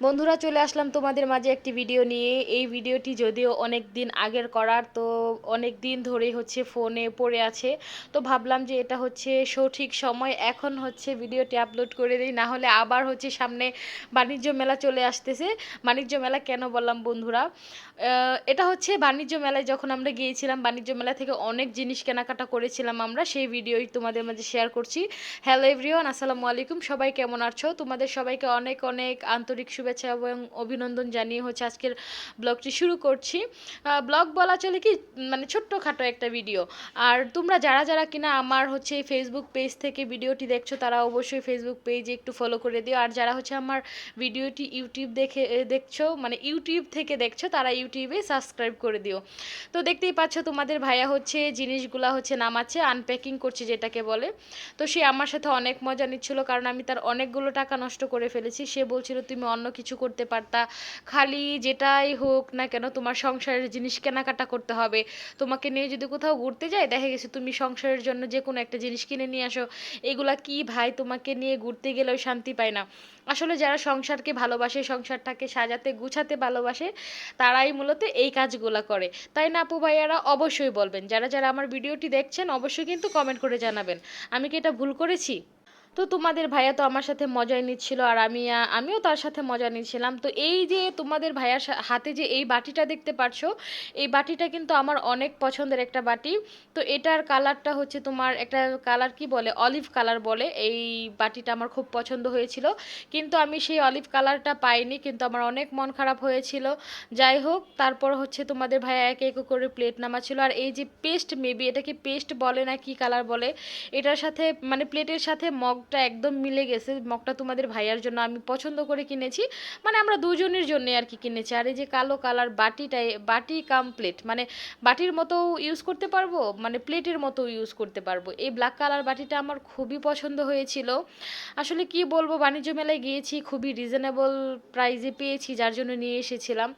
বন্ধুরা, চলে আসলাম তোমাদের মাঝে একটি ভিডিও নিয়ে। এই ভিডিওটি যদিও অনেক দিন আগের করার, তো অনেক দিন ধরেই হচ্ছে ফোনে পড়ে আছে। তো ভাবলাম যে এটা হচ্ছে সঠিক সময়। এখন হচ্ছে ভিডিওটি আপলোড করে দিই, না হলে আবার হচ্ছে সামনে বাণিজ্য মেলা চলে আসতেছে। বাণিজ্য মেলা কেন বললাম বন্ধুরা? এটা হচ্ছে বাণিজ্য মেলায় যখন আমরা গিয়েছিলাম, বাণিজ্য মেলা থেকে অনেক জিনিস কেনাকাটা করেছিলাম আমরা। সেই ভিডিওই তোমাদের মাঝে শেয়ার করছি। হ্যালো এভরিওয়ান আসসালামু আলাইকুম। সবাই কেমন আছো? তোমাদের সবাইকে অনেক অনেক আন্তরিক শুভেচ্ছা। এবং অভিনন্দন জানিয়ে হচ্ছে আজকের ব্লগটি শুরু করছি। ব্লগ বলা চলে কি মানে ছোট্টখাটো একটা ভিডিও আর তোমরা যারা যারা কিনা আমার হচ্ছে ফেসবুক পেজ থেকে ভিডিওটি দেখছ, তারা অবশ্যই ফেসবুক পেজে একটু ফলো করে দিও। আর যারা হচ্ছে আমার ভিডিওটি ইউটিউব দেখে দেখছ মানে ইউটিউব থেকে দেখছ, তারা ইউটিউবে সাবস্ক্রাইব করে দিও। তো দেখতেই পাচ্ছ তোমাদের ভাইয়া হচ্ছে জিনিসগুলা হচ্ছে নামাচ্ছে আনপ্যাকিং করছে যেটাকে বলে। তো সে আমার সাথে অনেক মজা নিচ্ছিল, কারণ আমি তার অনেকগুলো টাকা নষ্ট করে ফেলেছি। সে বলছিল, তুমি অন্য কিছু করতে পারতা। খালি যেটাই হোক না কেন তোমার সংসারের জিনিস কেনাকাটা করতে হবে। তোমাকে নিয়ে যদি কোথাও ঘুরতে যাই দেখা গেছে তুমি সংসারের জন্য যে কোনো একটা জিনিস কিনে নিয়ে আসো। এগুলা কি ভাই তোমাকে নিয়ে ঘুরতে গেলেও শান্তি পায় না। আসলে যারা সংসারকে ভালোবাসে, সংসারটাকে সাজাতে, গুছাতে ভালোবাসে, তারাই মূলত এই কাজগুলো করে। তাই না আপু ভাইয়ারা? অবশ্যই বলবেন। যারা যারা আমার ভিডিওটি দেখছেন, অবশ্যই কিন্তু কমেন্ট করে জানাবেন। আমি কি এটা ভুল করেছি? তো তোমাদের ভাইয়া তো আমার সাথে মজাই নিচ্ছিল আর আমি, আমিও তার সাথে মজা নিচ্ছিলাম। তো এই যে তোমাদের ভাইয়ার হাতে যে এই বাটিটা দেখতে পারছ, এই বাটিটা কিন্তু আমার অনেক পছন্দের একটা বাটি। তো এটার কালারটা হচ্ছে তোমার একটা কালার কি বলে, অলিভ কালার বলে। এই বাটিটা আমার খুব পছন্দ হয়েছিল। কিন্তু আমি সেই অলিভ কালারটা পাইনি, কিন্তু আমার অনেক মন খারাপ হয়েছিল। যাই হোক, তারপর হচ্ছে তোমাদের ভাইয়া একে একে করে প্লেট নামাচ্ছিল। আর এই যে পেস্ট, মেবি এটাকে পেস্ট বলে না কি কালার বলে, এটার সাথে মানে প্লেটের সাথে মগটা একদম মিলে গেছে, মগটা তোমাদের ভাইয়ার জন্য আমি পছন্দ করে কিনেছি। মানে আমরা দুজনের জন্য আর কি কিনেছি। আর এই যে কালো কালার বাটিটাই, বাটি কাম প্লেট মানে বাটির মতো ইউজ করতে পারব? মানে প্লেটের মতো ইউজ করতে পারব? এই ব্ল্যাক কালার বাটিটা আমার খুবই পছন্দ হয়েছিল। আসলে কি বলব, বাণিজ্য মেলায় গিয়েছি, খুবই রিজনেবল প্রাইসে পেয়েছি, যার জন্য নিয়ে এসেছিলাম।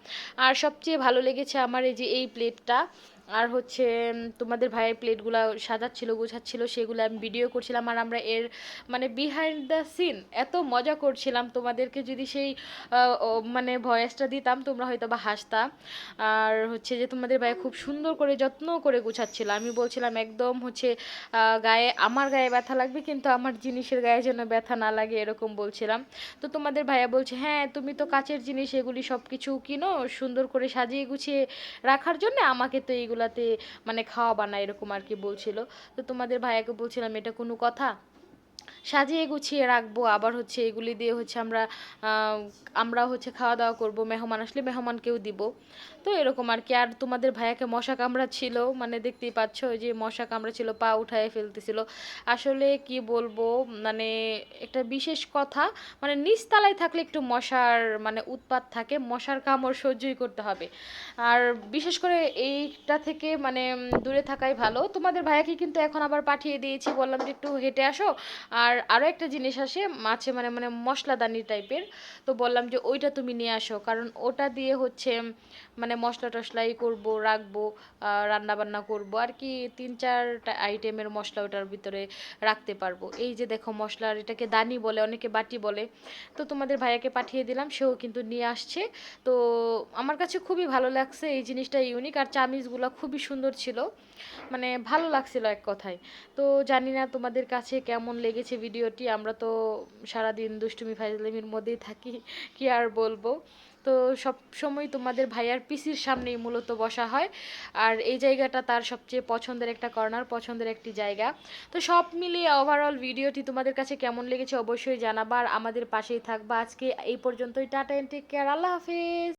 আর সবচেয়ে ভালো লেগেছে আমার এই যে এই প্লেটটা। আর হচ্ছে তোমাদের ভাইয়ের প্লেটগুলো সাজাচ্ছিল, গোছাচ্ছিল, সেগুলো আমি ভিডিও করছিলাম, আর আমরা এর মানে বিহাইন্ড দ্য সিন এত মজা করছিলাম। তোমাদেরকে যদি সেই মানে ভয়েসটা দিতাম, তোমরা হয়তো বা হাসতা। আর হচ্ছে যে, তোমাদের ভাই খুব সুন্দর করে, যত্ন করে গোছাচ্ছিল। আমি বলছিলাম, একদম হচ্ছে গায়ে, আমার গায়ে ব্যথা লাগবে, কিন্তু আমার জিনিসের গায়ে যেন ব্যথা না লাগে, এরকম বলছিলাম। তো তোমাদের ভাইয়া বলছে হ্যাঁ তুমি তো কাচের জিনিস, এগুলি সব কিছু কিনো, সুন্দর করে সাজিয়ে গুছিয়ে রাখার জন্য আমাকে তো এইগুলাতে মানে খাওয়া বানায় এরকম আর কি বলছিল। তো তোমাদের ভাইয়াকে বলছিলাম, এটা কোনো কথা? সাজিয়ে গুছিয়ে রাখব। আবার হচ্ছে এগুলি দিয়ে হচ্ছে আমরা আমরা হচ্ছে খাওয়া দাওয়া করব, মেহমান আসলে মেহমানকেও দিব। তো এরকম আর কি। আর তোমাদের ভাইয়াকে মশা কামড়া ছিল মানে দেখতেই পাচ্ছ যে মশা কামড়া ছিল পা উঠায় ফেলতেছিল। আসলে কি বলব মানে একটা বিশেষ কথা মানে নিচতলায় থাকলে একটু মশার মানে উৎপাত থাকে, মশার কামড় সহ্যই করতে হবে। আর বিশেষ করে এইটা থেকে মানে দূরে থাকাই ভালো। তোমাদের ভাইয়াকে কিন্তু এখন আবার পাঠিয়ে দিয়েছি, বললাম যে একটু হেঁটে আসো। আর আরও একটা জিনিস আসে, মাছে মানে মানে মশলাদানি টাইপের। তো বললাম যে, ওইটা তুমি নিয়ে আসো। কারণ ওটা দিয়ে হচ্ছে মানে মশলা টশলাই করব, রাখব রান্না বান্না করব। আর কি তিন চারটা আইটেমের মশলা ওটার ভিতরে রাখতে পারব। এই যে দেখো মশলার, এটাকে দানি বলে, অনেকে বাটি বলে। তো তোমাদের ভাইয়াকে পাঠিয়ে দিলাম, সেও কিন্তু নিয়ে আসছে। তো আমার কাছে খুবই ভালো লাগছে এই জিনিসটা ইউনিক আর চামিচগুলো খুবই সুন্দর ছিল। মানে ভালো লাগছিল এক কথায়। তো জানি না তোমাদের কাছে কেমন লেগেছে ভিডিওটি আমরা তো সারাদিন দুষ্টুমি ফাইজলামির মধ্যেই থাকি, কি আর বলব? তো সব সময় তোমাদের ভাইয়ার পিসির সামনেই মূলত বসা হয়। আর এই জায়গাটা তার সবচেয়ে পছন্দের একটা কর্নার, পছন্দের একটি জায়গা। তো সব মিলিয়ে ওভারঅল ভিডিওটি তোমাদের কাছে কেমন লেগেছে অবশ্যই জানাবা। আর আমাদের পাশেই থাকবা। আজকে এই পর্যন্তই। টাটা এন্ড টেক কেয়ার আল্লাহ হাফেজ।